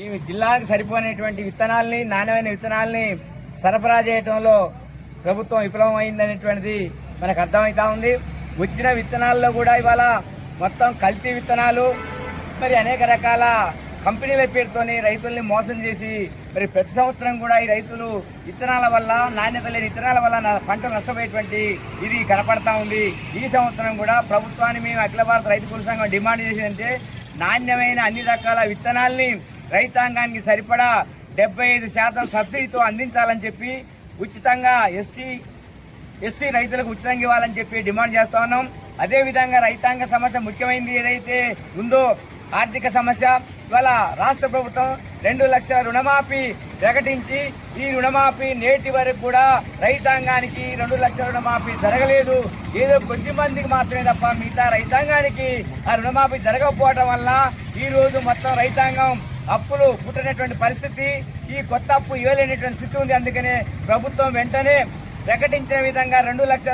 ఈ జిల్లాకు సరిపోయినటువంటి విత్తనాల్ని నాణ్యమైన విత్తనాల్ని సరఫరా చేయడంలో ప్రభుత్వం విఫలం అయిందనేటువంటిది మనకు అర్థమవుతా ఉంది. వచ్చిన విత్తనాల్లో కూడా ఇవాళ మొత్తం కల్తీ విత్తనాలు మరి అనేక రకాల కంపెనీల పేరుతోని రైతుల్ని మోసం చేసి మరి ప్రతి సంవత్సరం కూడా ఈ రైతులు విత్తనాల వల్ల నాణ్యత లేని విత్తనాల వల్ల నా- పంట నష్టపోయేటువంటి ఇది కనపడతా ఉంది. ఈ సంవత్సరం కూడా ప్రభుత్వాన్ని మేము అఖిల భారత రైతు కుల సంఘం డిమాండ్ చేసిందంటే నాణ్యమైన అన్ని రకాల విత్తనాల్ని రైతాంగానికి సరిపడా డెబ్బై ఐదు శాతం సబ్సిడీతో అందించాలని చెప్పి ఉచితంగా ఎస్టీ ఎస్సీ రైతులకు ఉచితంగా ఇవ్వాలని చెప్పి డిమాండ్ చేస్తా ఉన్నాం. అదేవిధంగా రైతాంగ సమస్య ముఖ్యమైనది ఏదైతే ఉందో ఆర్థిక సమస్య ఇవాళ రాష్ట్ర ప్రభుత్వం రెండు లక్షల రుణమాఫీ ప్రకటించి ఈ రుణమాఫీ నేటి వరకు కూడా రైతాంగానికి రెండు లక్షల రుణమాఫీ జరగలేదు. ఏదో కొద్ది మందికి మాత్రమే తప్ప మిగతా రైతాంగానికి ఆ రుణమాఫీ జరగకపోవడం వల్ల ఈ రోజు మొత్తం రైతాంగం అప్పులు పుట్టినటువంటి పరిస్థితి ఈ కొత్త అప్పు ఇవ్వలేనటువంటి స్థితి ఉంది. అందుకనే ప్రభుత్వం వెంటనే ప్రకటించిన విధంగా రెండు లక్షల